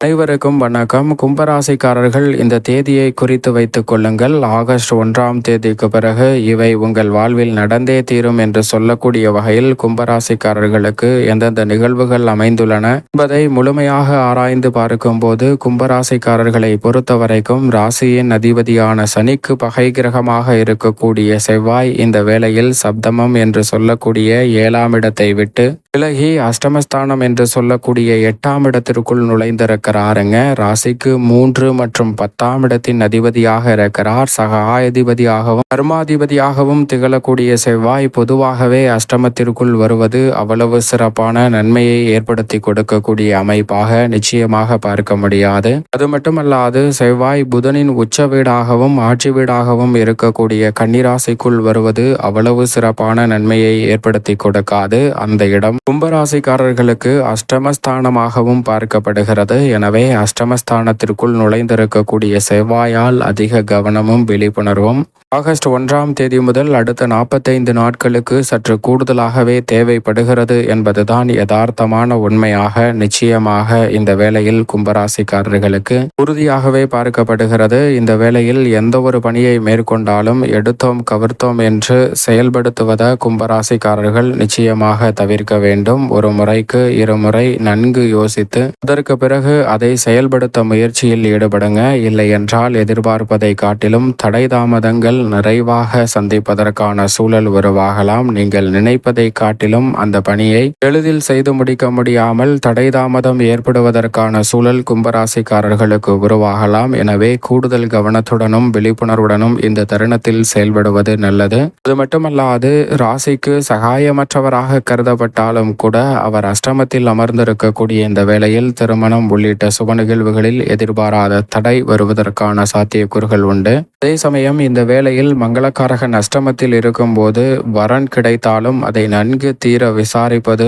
அனைவருக்கும் வணக்கம். கும்பராசிக்காரர்கள் இந்த தேதியை குறித்து வைத்துக் கொள்ளுங்கள். ஆகஸ்ட் ஒன்றாம் தேதிக்கு பிறகு இவை உங்கள் வாழ்வில் நடந்தே தீரும் என்று சொல்லக்கூடிய வகையில் கும்பராசிக்காரர்களுக்கு எந்தெந்த நிகழ்வுகள் அமைந்துள்ளன என்பதை முழுமையாக ஆராய்ந்து பார்க்கும்போது கும்பராசிக்காரர்களை பொறுத்தவரைக்கும் ராசியின் அதிபதியான சனிக்கு பகை கிரகமாக இருக்கக்கூடிய செவ்வாய் இந்த வேளையில் சப்தமம் என்று சொல்லக்கூடிய ஏழாம் இடத்தை விட்டு விலகி அஷ்டமஸ்தானம் என்று சொல்லக்கூடிய எட்டாம் இடத்திற்குள் நுழைந்திருக்கிறாருங்க. ராசிக்கு மூன்று மற்றும் பத்தாம் இடத்தின் அதிபதியாக இருக்கிறார். சகாதிபதியாகவும் கர்மாதிபதியாகவும் திகழக்கூடிய செவ்வாய் பொதுவாகவே அஷ்டமத்திற்குள் வருவது அவ்வளவு சிறப்பான நன்மையை ஏற்படுத்தி கொடுக்கக்கூடிய அமைப்பாக நிச்சயமாக பார்க்க முடியாது. அது மட்டுமல்லாது செவ்வாய் புதனின் உச்ச வீடாகவும் ஆட்சி வீடாகவும் இருக்கக்கூடிய கன்னிராசிக்குள் வருவது அவ்வளவு சிறப்பான நன்மையை ஏற்படுத்தி கொடுக்காது. அந்த இடம் கும்பராசிக்காரர்களுக்கு அஷ்டமஸ்தானமாகவும் பார்க்கப்படுகிறது. எனவே அஷ்டமஸ்தானத்திற்குள் நுழைந்திருக்கக்கூடிய செவ்வாயால் அதிக கவனமும் விழிப்புணர்வும் ஆகஸ்ட் ஒன்றாம் தேதி முதல் அடுத்த நாற்பத்தைந்து நாட்களுக்கு சற்று கூடுதலாகவே தேவைப்படுகிறது என்பதுதான் யதார்த்தமான உண்மையாக நிச்சயமாக இந்த வேளையில் கும்பராசிக்காரர்களுக்கு உறுதியாகவே பார்க்கப்படுகிறது. இந்த வேளையில் எந்த ஒரு பணியை மேற்கொண்டாலும் எடுத்தோம் கவர்த்தோம் என்று செயல்படுத்துவத கும்பராசிக்காரர்கள் நிச்சயமாக தவிர்க்க வேண்டும். ஒரு முறைக்கு இருமுறை நன்கு யோசித்து அதற்கு பிறகு அதை செயல்படுத்த முயற்சியில் ஈடுபடுங்க. இல்லை என்றால் எதிர்பார்ப்பதை காட்டிலும் தடை தாமதங்கள் நிறைவாக சந்திப்பதற்கான சூழல் உருவாகலாம். நீங்கள் நினைப்பதை காட்டிலும் அந்த பணியை எளிதில் செய்து முடிக்க முடியாமல் தடை தாமதம் ஏற்படுவதற்கான சூழல் கும்பராசிக்காரர்களுக்கு உருவாகலாம். எனவே கூடுதல் கவனத்துடனும் விழிப்புணர்வுடனும் இந்த தருணத்தில் செயல்படுவது நல்லது. அது மட்டுமல்லாது ராசிக்கு சகாயமற்றவராக கருதப்பட்டாலும் கூட அவர் அஷ்டமத்தில் அமர்ந்திருக்கக்கூடிய இந்த வேளையில் திருமணம் உள்ளிட்ட சுப நிகழ்வுகளில் எதிர்பாராத தடை வருவதற்கான சாத்தியக்கூறுகள் உண்டு. அதே சமயம் இந்த வேலை வேளையில் மங்களக்காரக நஷ்டமத்தில் இருக்கும்போது வரன் கிடைத்தாலும் அதை நன்கு தீர விசாரிப்பது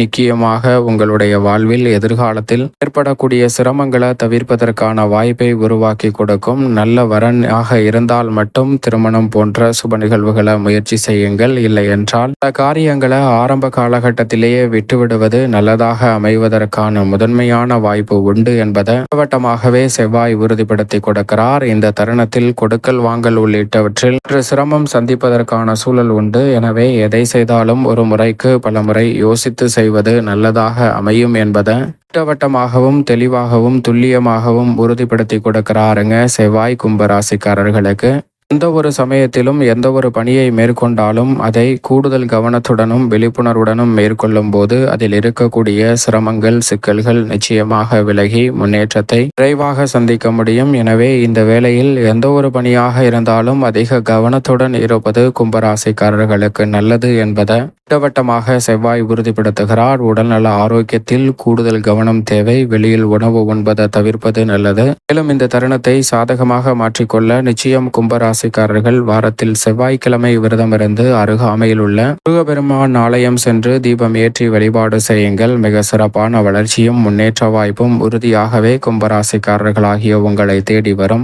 முக்கியமாக உங்களுடைய வாழ்வில் எதிர்காலத்தில் ஏற்படக்கூடிய சிரமங்களை தவிர்ப்பதற்கான வாய்ப்பை உருவாக்கி கொடுக்கும். நல்ல வரனாக இருந்தால் மட்டும் திருமணம் போன்ற சுப நிகழ்வுகளை முயற்சி செய்யுங்கள். இல்லை என்றால் பல காரியங்களை ஆரம்ப காலகட்டத்திலேயே விட்டுவிடுவது நல்லதாக அமைவதற்கான முதன்மையான வாய்ப்பு உண்டு என்பதை வட்டமாகவே செவ்வாய் உறுதிப்படுத்தி கொடுக்கிறார். இந்த தருணத்தில் கொடுக்கல் வாங்கல் உள்ளிட்ட உள்ளிட்டவற்றில் சிரமம் சந்திப்பதற்கான சூழல் உண்டு. எனவே எதை செய்தாலும் ஒரு முறைக்கு பல முறை யோசித்து செய்வது நல்லதாக அமையும் என்பதை திட்டவட்டமாகவும் தெளிவாகவும் துல்லியமாகவும் உறுதிப்படுத்தி கொடுக்கிறாருங்க செவ்வாய் கும்பராசிக்காரர்களுக்கு. எந்த ஒரு சமயத்திலும் எந்த ஒரு பணியை மேற்கொண்டாலும் அதை கூடுதல் கவனத்துடனும் விழிப்புணர்வுடனும் மேற்கொள்ளும் போது அதில் இருக்கக்கூடிய சிரமங்கள் சிக்கல்கள் நிச்சயமாக விலகி முன்னேற்றத்தை விரைவாக சந்திக்க முடியும். எனவே இந்த வேளையில் எந்த ஒரு பணியாக இருந்தாலும் அதிக கவனத்துடன் இருப்பது கும்பராசிக்காரர்களுக்கு நல்லது என்பதை திட்டவட்டமாக செவ்வாய் உறுதிப்படுத்துகிறார். உடல்நல ஆரோக்கியத்தில் கூடுதல் கவனம் தேவை. வெளியில் உணவு உண்பதை தவிர்ப்பது நல்லது. மேலும் இந்த தருணத்தை சாதகமாக மாற்றிக்கொள்ள நிச்சயம் கும்பராசி ராசிக்காரர்கள் வாரத்தில் செவ்வாய்க்கிழமை விரதமிருந்து அருகாமையில் உள்ள முருகபெருமான் ஆலயம் சென்று தீபம் ஏற்றி வழிபாடு செய்யுங்கள். மிக சிறப்பான வளர்ச்சியும் முன்னேற்ற வாய்ப்பும் உறுதியாகவே கும்பராசிக்காரர்களாகிய உங்களை தேடி வரும்.